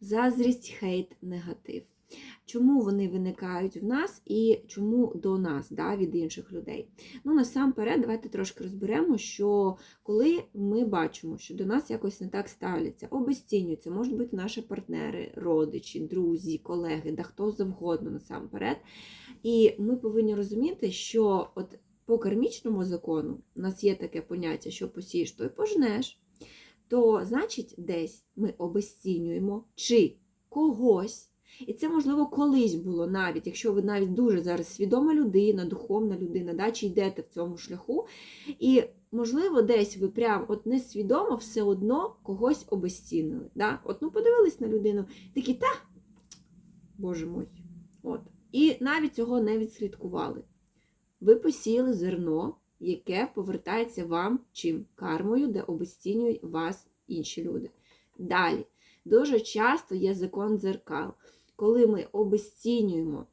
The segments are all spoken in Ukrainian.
заздрість, хейт, негатив. Чому вони виникають в нас і чому до нас, да, від інших людей? Ну, насамперед, давайте трошки розберемо, що коли ми бачимо, що до нас якось не так ставляться, обесцінюються, можуть бути наші партнери, родичі, друзі, колеги, да хто завгодно насамперед. І ми повинні розуміти, що от по кармічному закону у нас є таке поняття, що посієш, то й пожнеш, то значить десь ми обесцінюємо чи когось. І це, можливо, колись було навіть, якщо ви навіть дуже зараз свідома людина, духовна людина, да, чи йдете в цьому шляху. І, можливо, десь ви прям от несвідомо все одно когось обесцінили. Да? От, ну, подивились на людину, такі, та, боже мой. От. І навіть цього не відслідкували. Ви посіяли зерно, яке повертається вам чим? Кармою, де обесцінюють вас інші люди. Далі. Дуже часто є закон дзеркал. Коли ми обесцінюємо,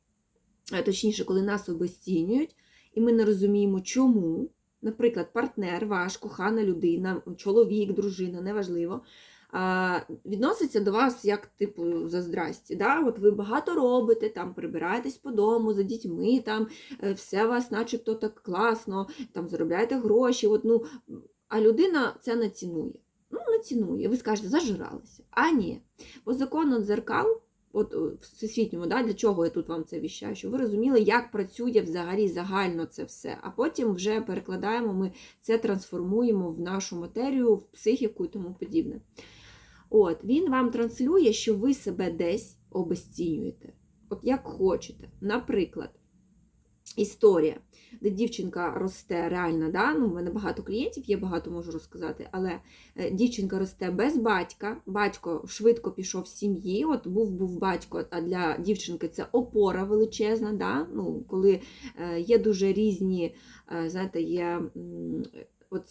точніше, коли нас обесцінюють, і ми не розуміємо, чому, наприклад, партнер, ваш, кохана людина, чоловік, дружина, неважливо, відноситься до вас як, типу, за здрасті. Да? От ви багато робите, там прибираєтесь по дому за дітьми, там е, все у вас начебто так класно, там заробляєте гроші. От, ну, а людина це не цінує. Ну, цінує. Ви скажете, зажиралися. А ні. По закону дзеркал, от всесвітньому, да, для чого я тут вам це віщаю, щоб ви розуміли, як працює взагалі загально це все. А потім вже перекладаємо, ми це трансформуємо в нашу матерію, в психіку і тому подібне. От, Він вам транслює, що ви себе десь обесцінюєте. От як хочете. Наприклад, історія, де дівчинка росте реально, да? ну, в мене багато клієнтів, є багато можу розказати, але е, дівчинка росте без батька, батько швидко пішов з сім'ї, от був був батько, а для дівчинки це опора величезна. Да? Ну, коли е, є дуже різні, е, знаєте, є от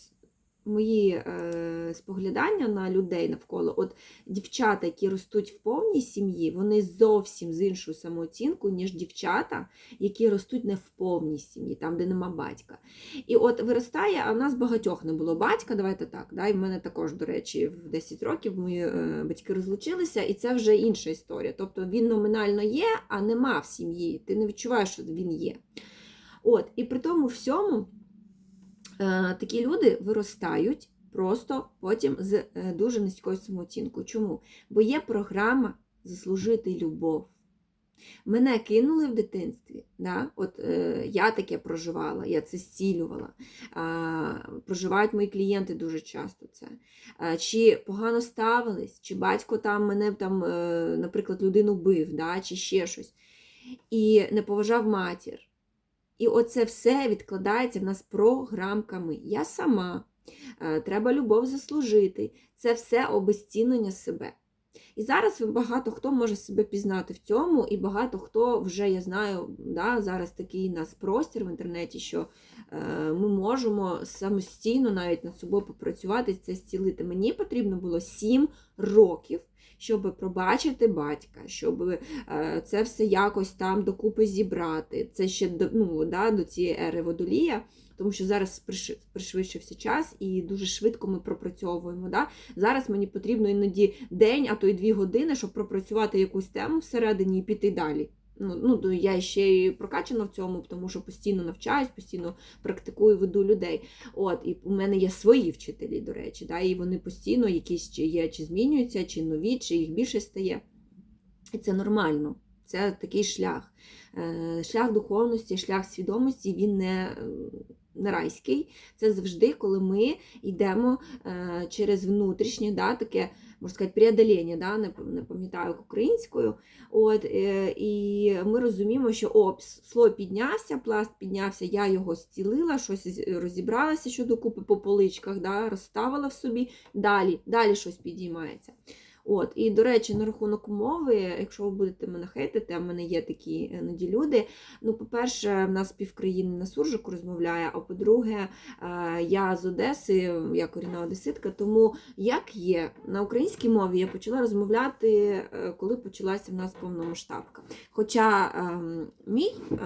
мої е, споглядання на людей навколо, от дівчата, які ростуть в повній сім'ї, вони зовсім з іншою самооцінкою, ніж дівчата, які ростуть не в повній сім'ї, там, де нема батька. І от виростає, а в нас багатьох не було батька, давайте так. Да? І в мене також, до речі, в 10 років мої е, батьки розлучилися, і це вже інша історія. Тобто він номінально є, а нема в сім'ї. Ти не відчуваєш, що він є. От, І при тому всьому такі люди виростають просто потім з е, дуже низькою самооцінкою. Чому? Бо є програма заслужити любов. Мене кинули в дитинстві. Да? От е, Я таке проживала, я це зцілювала. А, проживають мої клієнти дуже часто це. А, чи погано ставились, чи батько там мене, там, е, наприклад, людину бив, да? чи ще щось. І не поважав матір. І оце все відкладається в нас програмками. Я сама, е, треба любов заслужити. Це все обезцінення себе. І зараз багато хто може себе пізнати в цьому, і багато хто вже, я знаю, да, зараз такий нас простір в інтернеті, що е, ми можемо самостійно навіть над собою попрацювати, це зцілити. Мені потрібно було 7 років, щоб пробачити батька, щоб е, це все якось там докупи зібрати. Це ще ну, да, до цієї ери водолія. Тому що зараз приш- пришвидшився час і дуже швидко ми пропрацьовуємо. Да? Зараз мені потрібно іноді день, а то й дві години, щоб пропрацювати якусь тему всередині і піти далі. Ну, ну, я ще й прокачана в цьому, тому що постійно навчаюсь, постійно практикую, веду людей. От, І у мене є свої вчителі, до речі, да? і вони постійно якісь чи є, чи змінюються, чи нові, чи їх більше стає. І це нормально. Це такий шлях. Е, Шлях духовності, шлях свідомості, він не, не райський. Це завжди, коли ми йдемо е, через внутрішнє, да, таке, можна сказати, преодоління, да, не, не пам'ятаю українською. От, І ми розуміємо, що о, слой піднявся, пласт піднявся, я його зцілила, щось з- розібралася щодо купи по поличках, да, розставила в собі, далі, далі щось підіймається. От, і до речі, на рахунок мови, якщо ви будете мене хейтити, а в мене є такі іноді люди. Ну, по-перше, в нас півкраїни на суржику розмовляє, а по-друге, е, я з Одеси, я корінна одеситка, тому як є на українській мові я почала розмовляти, е, коли почалася в нас повномасштабка. Хоча ем, мій, е,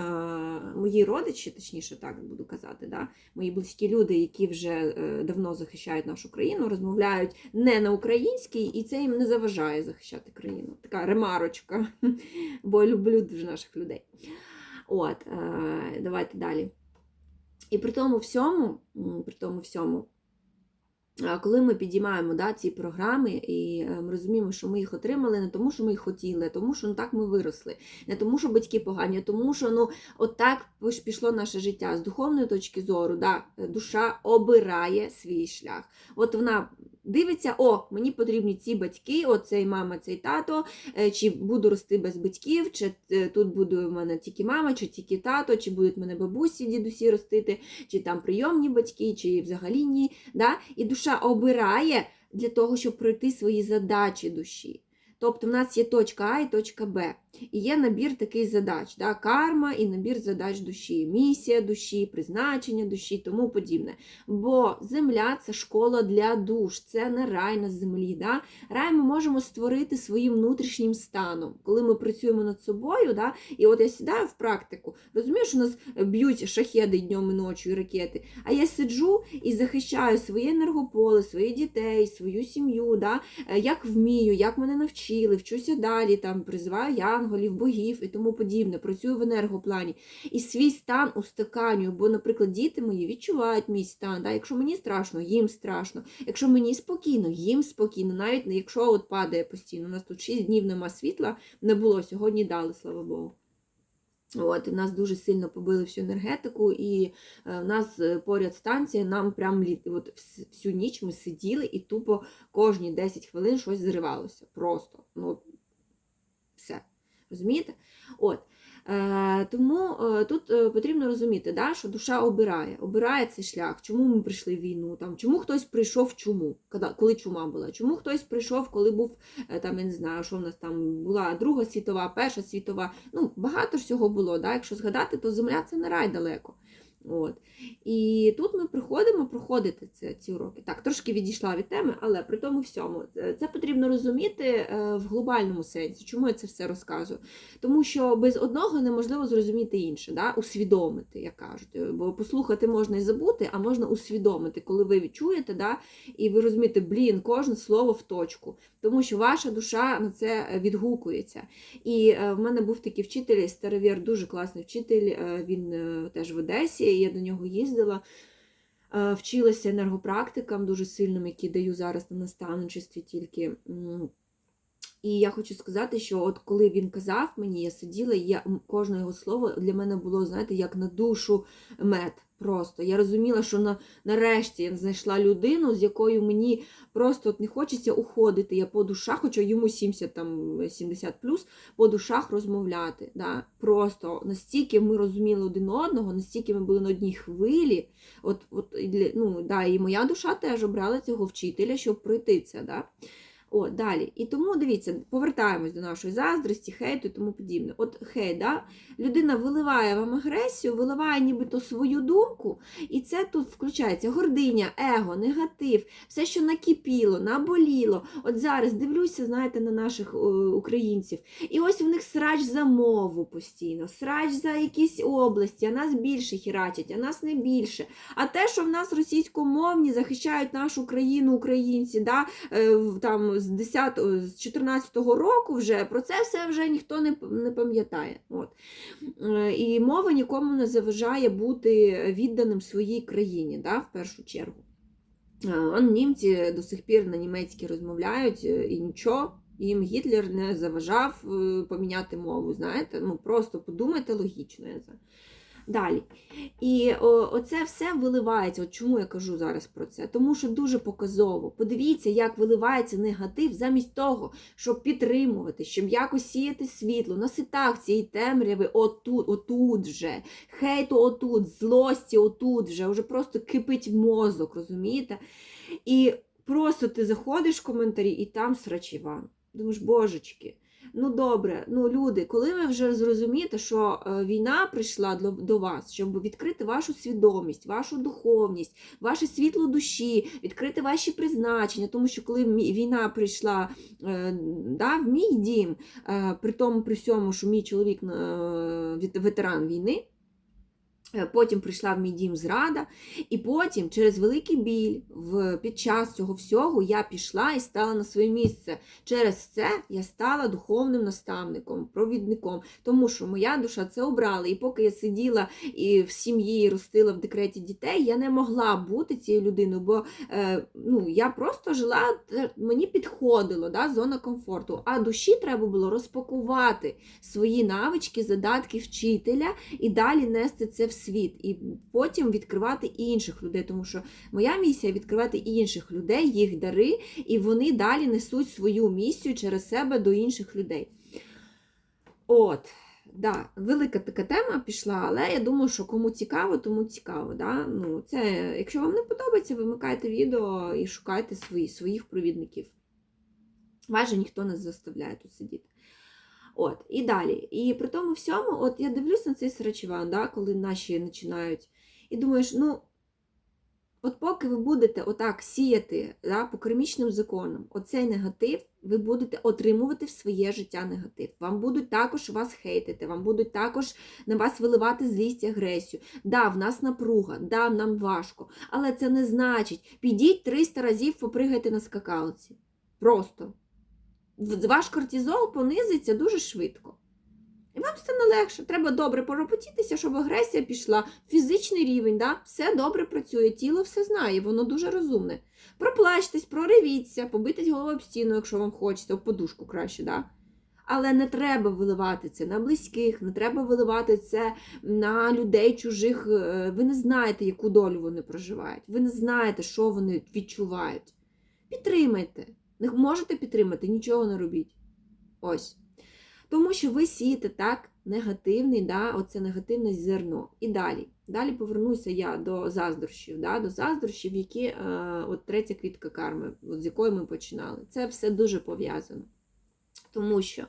мої родичі, точніше так буду казати, да, мої близькі люди, які вже е, давно захищають нашу країну, розмовляють не на українській, і це їм не заважає захищати країну. Така ремарочка, бо я люблю дуже наших людей. От, е, давайте далі. І при тому всьому, при тому всьому, коли ми підіймаємо да, ці програми, і е, ми розуміємо, що ми їх отримали не тому, що ми їх хотіли, а тому, що ну, так ми виросли, не тому, що батьки погані, а тому, що ну, от так пішло наше життя. З духовної точки зору, да, душа обирає свій шлях. От вона дивиться, о, мені потрібні ці батьки, оцей мама, цей тато, е, чи буду рости без батьків, чи е, тут буде в мене тільки мама, чи тільки тато, чи будуть мене бабусі, дідусі ростити, чи там прийомні батьки, чи взагалі ні. Да? І душа обирає для того, щоб пройти свої задачі душі. Тобто в нас є точка А і точка Б. І є набір таких задач, да? карма і набір задач душі, місія душі, призначення душі, тому подібне. Бо земля це школа для душ, це не рай на землі. Да? Рай ми можемо створити своїм внутрішнім станом, коли ми працюємо над собою. Да? І от я сідаю в практику, розумію, що нас б'ють шахеди днем і ночі, і ракети. А я сиджу і захищаю своє енергополе, своїх дітей, свою сім'ю, да? е, як вмію, як мене навчили, вчуся далі, там призиваю янголів, богів і тому подібне. Працюю в енергоплані. І свій стан устаканюю, бо, наприклад, діти мої відчувають мій стан. Да? Якщо мені страшно, їм страшно. Якщо мені спокійно, їм спокійно. Навіть якщо от падає постійно. У нас тут 6 днів нема світла, не було. Сьогодні дали, слава Богу. От, і нас дуже сильно побили всю енергетику, і е, в нас е, поряд станція, нам прям літ, от всю ніч ми сиділи і тупо кожні 10 хвилин щось зривалося. Просто. Ну, все. Розумієте? От. Е, тому е, тут е, потрібно розуміти, да, що душа обирає, обирає цей шлях. Чому ми прийшли в війну? Там, чому хтось прийшов чому, коли, чума була? Чому хтось прийшов, коли був там, я не знаю, що в нас там була Друга світова, Перша світова. Ну, багато всього було. Да? Якщо згадати, то земля це не рай далеко. От. І тут ми приходимо проходити це, ці уроки. Так, трошки відійшла від теми, але при тому всьому е, це потрібно розуміти е, в глобальному сенсі. Чому я це все розказую? Тому що без одного неможливо зрозуміти інше, да? усвідомити, як кажуть. Бо послухати можна і забути, а можна усвідомити, коли ви відчуєте, да? і ви розумієте, блін, кожне слово в точку. Тому що ваша душа на це відгукується. І е, в мене був такий вчитель, старовір, дуже класний вчитель, е, він е, теж в Одесі, я до нього їздила. е, Вчилася енергопрактикам дуже сильним, які даю зараз на наставничестві тільки. І я хочу сказати, що от коли він казав мені, я сиділа, і я, кожне його слово для мене було, знаєте, як на душу мед. Просто я розуміла, що на, нарешті я знайшла людину, з якою мені просто от не хочеться уходити. Я по душах, хоча йому 70, там, 70 плюс, по душах розмовляти. Да? Просто настільки ми розуміли один одного, настільки ми були на одній хвилі. От, от, ну, да, І моя душа теж обрала цього вчителя, щоб пройти це. Да? О, далі. І тому дивіться, повертаємось до нашої заздрості, хейту і тому подібне. От хейт, да? людина виливає вам агресію, виливає нібито свою думку, і це тут включається гординя, его, негатив, все, що накипіло, наболіло. От зараз дивлюся, знаєте, на наших е, українців. І ось в них срач за мову постійно, срач за якісь області, а нас більше хірачать, а нас не більше. А те, що в нас російськомовні захищають нашу країну, українці, да, е, там з 10, з 14-го року вже про це все вже ніхто не, не пам'ятає. От. Е, І мова нікому не заважає бути відданим своїй країні, да, в першу чергу. Е, он Німці до сих пір на німецькій розмовляють е, і нічого. Їм Гітлер не заважав поміняти мову. Знаєте, ну просто подумайте логічно. Далі. І оце все виливається. От чому я кажу зараз про це? Тому що дуже показово. Подивіться, як виливається негатив замість того, щоб підтримувати, щоб якось сіяти світло, на ситах цієї темряви отут, отут вже, хейту отут, злості отут вже, вже просто кипить мозок, розумієте? І просто ти заходиш в коментарі, і там срачіван. Думаєш, божечки. Ну добре, ну люди, коли ви вже зрозумієте, що е, війна прийшла до, вас, щоб відкрити вашу свідомість, вашу духовність, ваше світло душі, відкрити ваші призначення, тому що коли війна прийшла е, да, в мій дім, е, при тому при всьому, що мій чоловік ветеран війни. Е, Потім прийшла в мій дім зрада, і потім, через великий біль, в, під час цього всього, я пішла і стала на своє місце. Через це я стала духовним наставником, провідником, тому що моя душа це обрала. І поки я сиділа і в сім'ї і ростила в декреті дітей, я не могла бути цією людиною, бо е, ну, я просто жила, е, мені підходило да, зона комфорту. А душі треба було розпакувати свої навички, задатки вчителя і далі нести це в світ, і потім відкривати і інших людей. Тому що моя місія відкривати інших людей, їх дари, і вони далі несуть свою місію через себе до інших людей. От, да, велика така тема пішла, але я думаю, що кому цікаво, тому цікаво. Да? Ну, це, якщо вам не подобається, вимикайте відео і шукайте свої, своїх провідників. Вас же ніхто не заставляє тут сидіти. От, і далі. І при тому всьому, от я дивлюсь на цей срачіван, да, коли наші починають, і думаєш, ну, от поки ви будете отак сіяти да, по кармічним законам, оцей негатив, ви будете отримувати в своє життя негатив. Вам будуть також вас хейтити, вам будуть також на вас виливати злість, агресію. Да, в нас напруга, да, нам важко. Але це не значить, підіть 300 разів попригайте на скакалці. Просто ваш кортизол понизиться дуже швидко. І вам стане легше. Треба добре поропотітися, щоб агресія пішла. Фізичний рівень, да? все добре працює, тіло все знає, воно дуже розумне. Проплачтесь, проривіться, побитись головою об стіну, якщо вам хочеться, об подушку краще. Да? Але не треба виливати це на близьких, не треба виливати це на людей чужих. Е, Ви не знаєте, яку долю вони проживають. Ви не знаєте, що вони відчувають. Підтримайте. Не можете підтримати, нічого не робіть. Ось. Тому що ви сієте так негативний, да, оце негативне зерно. І далі. Далі повернуся я до заздрощів, да, до заздрощів, які е, от третя квітка карми, от з якої ми починали. Це все дуже пов'язано. Тому що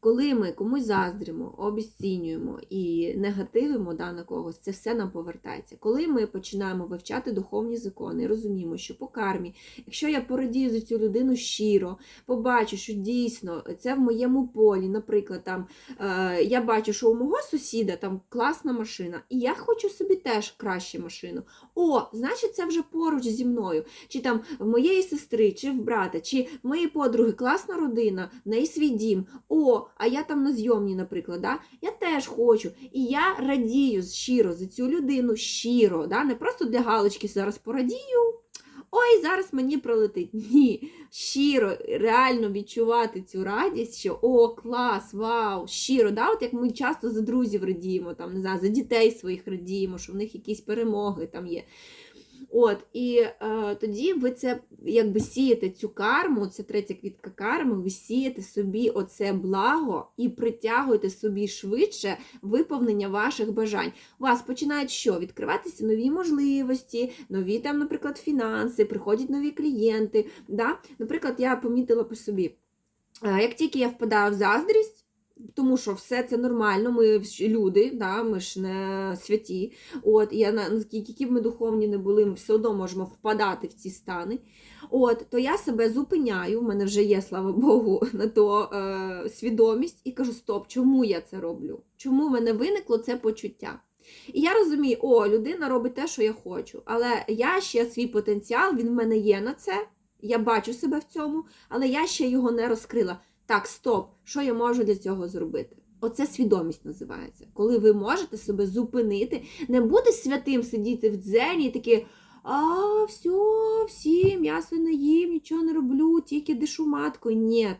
коли ми комусь заздримо, обіцінюємо і негативимо да, на когось, це все нам повертається. Коли ми починаємо вивчати духовні закони розуміємо, що по кармі, якщо я порадію за цю людину щиро, побачу, що дійсно це в моєму полі, наприклад, там е, я бачу, що у мого сусіда там класна машина, і я хочу собі теж кращу машину. О, значить, це вже поруч зі мною. Чи там в моєї сестри, чи в брата, чи в моєї подруги класна родина, в неї свій дім. О, а я там на зйомні, наприклад, да? я теж хочу. І я радію щиро за цю людину, щиро, да? не просто для галочки зараз порадію. Ой, зараз мені пролетить. Ні, щиро, реально відчувати цю радість, що о, клас, вау, щиро, да? От як ми часто за друзів радіємо, там, не знаю, за дітей своїх радіємо, що в них якісь перемоги там є. От, І е, тоді ви це якби сієте цю карму, це третя квітка карми, ви сієте собі оце благо і притягуєте собі швидше виповнення ваших бажань. У вас починають що? Відкриватися нові можливості, нові, там, наприклад, фінанси, приходять нові клієнти. Да? Наприклад, я помітила по собі, е, як тільки я впадаю в заздрість, тому що все це нормально, ми люди, да, ми ж не святі. От, я, які б ми духовні не були, ми все одно можемо впадати в ці стани. От, То я себе зупиняю, в мене вже є, слава Богу, на то е, свідомість, і кажу: стоп, чому я це роблю? Чому в мене виникло це почуття? І я розумію, о, людина робить те, що я хочу, але я ще свій потенціал, він в мене є на це, я бачу себе в цьому, але я ще його не розкрила. Так, стоп, що я можу для цього зробити? Оце свідомість називається. Коли ви можете себе зупинити, не бути святим, сидіти в дзені і такі, а, все, всі, м'ясо не їм, нічого не роблю, тільки дишу маткою. Ні.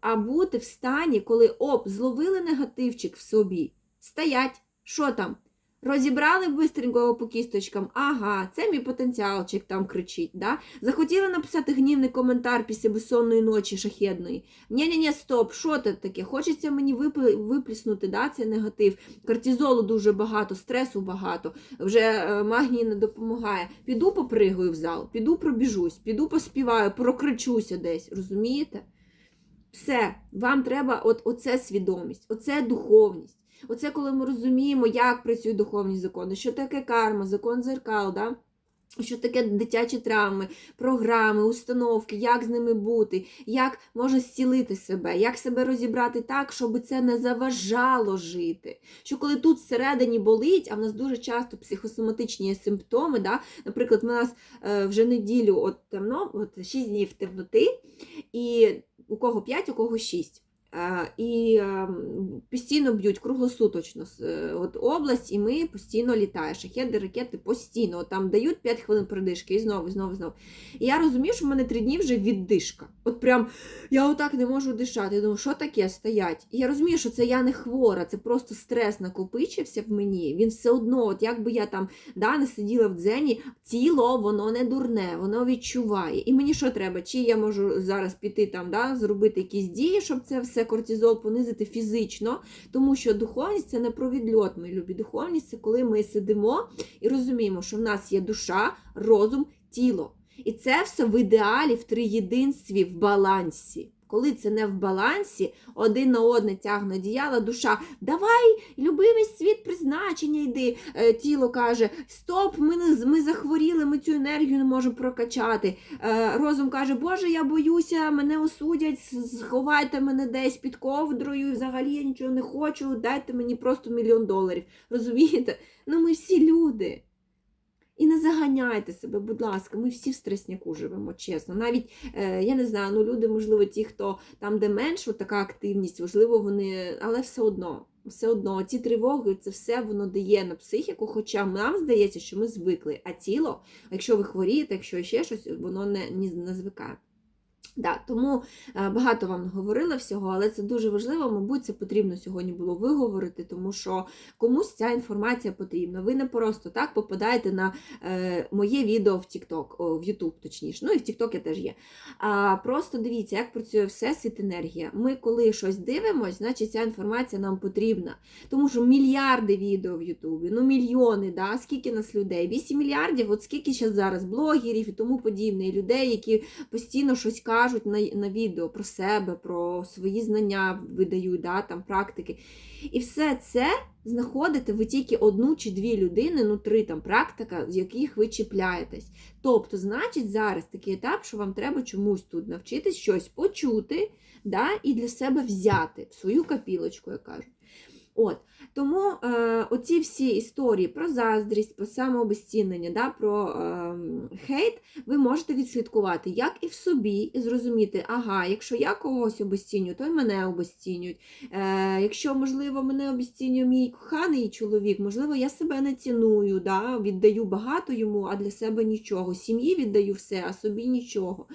А бути в стані, коли оп, зловили негативчик в собі, стоять, що там? Розібрали бистренько по кісточкам, ага, це мій потенціалчик там кричить. Да? Захотіли написати гнівний коментар після безсонної ночі шахедної. Ні-ні-ні, стоп, що це таке? Хочеться мені випліснути да, цей негатив. Кортизолу дуже багато, стресу багато, вже е, магній не допомагає. Піду попригаю в зал, піду пробіжусь, піду поспіваю, прокричуся десь, розумієте? Все, вам треба от, оце свідомість, оце духовність. Оце коли ми розуміємо, як працюють духовні закони, що таке карма, закон дзеркал, да? Що таке дитячі травми, програми, установки, як з ними бути, як можна зцілити себе, як себе розібрати так, щоб це не заважало жити. Що коли тут всередині болить, а в нас дуже часто психосоматичні симптоми, да? наприклад, в нас е, вже неділю от темно, от 6 днів темноти, і у кого 5, у кого 6. І е, постійно б'ють круглосуточно е, от область, і ми постійно літає. Шахеди, ракети постійно. От там дають 5 хвилин передишки і знову, знову, знову. І я розумію, що в мене 3 дні вже віддишка. От прям я отак не можу дишати. Я думаю, що таке стоять? І я розумію, що це я не хвора, це просто стрес накопичився в мені. Він все одно, от як би я там да, не сиділа в дзені, тіло воно не дурне, воно відчуває. І мені що треба? Чи я можу зараз піти там, да, зробити якісь дії, щоб це все кортизол понизити фізично, тому що духовність це не про відльот, мої любі. Духовність це коли ми сидимо і розуміємо, що в нас є душа, розум, тіло. І це все в ідеалі в триєдинстві, в балансі. Коли це не в балансі, один на одне тягне одіяло, душа, давай, люби весь світ призначення, йди. Е, Тіло каже, стоп, ми, ми захворіли, ми цю енергію не можемо прокачати. Е, Розум каже, Боже, я боюся, мене осудять, сховайте мене десь під ковдрою, взагалі я нічого не хочу, дайте мені просто мільйон доларів. Розумієте? Ну ми всі люди. І не заганяйте себе, будь ласка, ми всі в стресняку живемо, чесно. Навіть, е, я не знаю, ну люди, можливо, ті, хто там, де менш от така активність, можливо, вони, але все одно, все одно, ці тривоги, це все воно дає на психіку, хоча нам здається, що ми звикли, а тіло, якщо ви хворієте, якщо ще щось, воно не, не, не звикає. Да, тому е, багато вам говорила всього, але це дуже важливо. Мабуть, це потрібно сьогодні було виговорити, тому що комусь ця інформація потрібна. Ви не просто так попадаєте на е, моє відео в TikTok, в YouTube, точніше. Ну і в TikTok я теж є. А просто дивіться, як працює всесвіт енергія. Ми, коли щось дивимося, значить ця інформація нам потрібна. Тому що мільярди відео в Ютубі, ну мільйони, да? скільки нас людей? 8 мільярдів, от скільки зараз блогерів і тому подібне, і людей, які постійно щось кажуть на, на відео про себе, про свої знання видають, да, там, практики. І все це знаходите ви тільки одну чи дві людини, ну три там практика, з яких ви чіпляєтесь. Тобто, значить, зараз такий етап, що вам треба чомусь тут навчитись щось почути да, і для себе взяти в свою капілочку, я кажуть. От. Тому е, оці всі історії про заздрість, про самообезцінення, да, про е, хейт, ви можете відслідкувати, як і в собі, і зрозуміти, ага, якщо я когось обесцінюю, то й мене обесцінюють. Е, якщо, можливо, мене обесцінює мій коханий чоловік, можливо, я себе не ціную, да, віддаю багато йому, а для себе нічого. Сім'ї віддаю все, а собі нічого.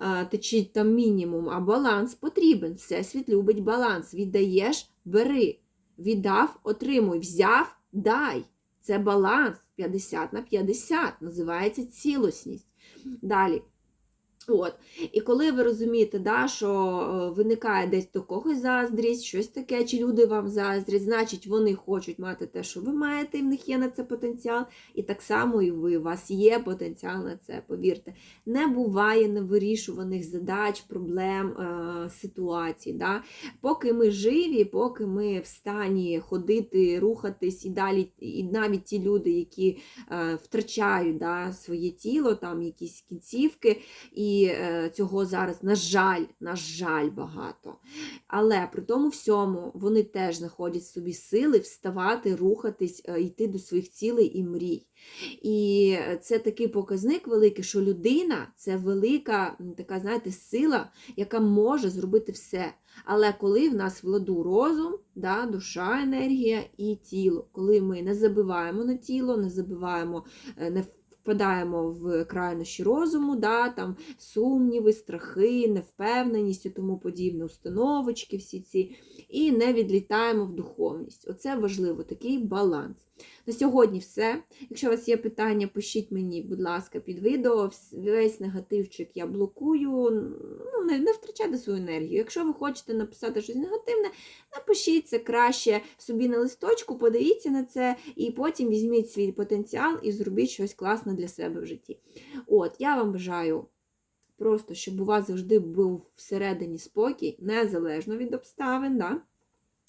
Е, Течить там мінімум, а баланс потрібен. Всесвіт любить баланс. Віддаєш, бери. Віддав, отримуй, взяв, дай. Це баланс 50 на 50, називається цілісність. Далі. От. І коли ви розумієте, да, що е, виникає десь до когось заздрість, щось таке, чи люди вам заздрять, значить вони хочуть мати те, що ви маєте, і в них є на це потенціал. І так само і ви, у вас є потенціал на це, повірте. Не буває невирішуваних задач, проблем, е, ситуацій. Да? Поки ми живі, поки ми в стані ходити, рухатись і далі, і навіть ті люди, які е, втрачають да, своє тіло, там якісь кінцівки. І е, цього зараз, на жаль, на жаль, багато. Але при тому всьому вони теж знаходять собі сили вставати, рухатись, е, йти до своїх цілей і мрій. І це такий показник великий, що людина це велика така, знаєте, сила, яка може зробити все. Але коли в нас владу розум, да, душа, енергія і тіло, коли ми не забиваємо на тіло, не забиваємо, е, не впадаємо в крайнощі розуму, да, там сумніви, страхи, невпевненість і тому подібне, установочки всі ці, і не відлітаємо в духовність. Оце важливо, такий баланс. На сьогодні все. Якщо у вас є питання, пишіть мені, будь ласка, під відео. Весь негативчик я блокую. Ну, не, не втрачайте свою енергію. Якщо ви хочете написати щось негативне, напишіть це краще собі на листочку, подивіться на це, і потім візьміть свій потенціал і зробіть щось класне для себе в житті. От, я вам бажаю. Просто, щоб у вас завжди був всередині спокій, незалежно від обставин. Да?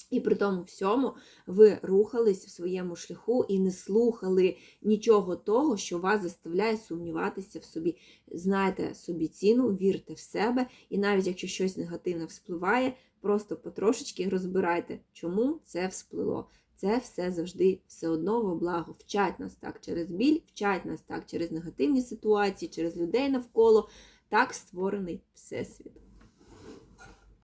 І при тому всьому ви рухались в своєму шляху і не слухали нічого того, що вас заставляє сумніватися в собі. Знайте собі ціну, вірте в себе, і навіть якщо щось негативне вспливає, просто потрошечки розбирайте, чому це всплило. Це все завжди все одно во благо. Вчать нас так через біль, вчать нас так через негативні ситуації, через людей навколо. Так створений всесвіт.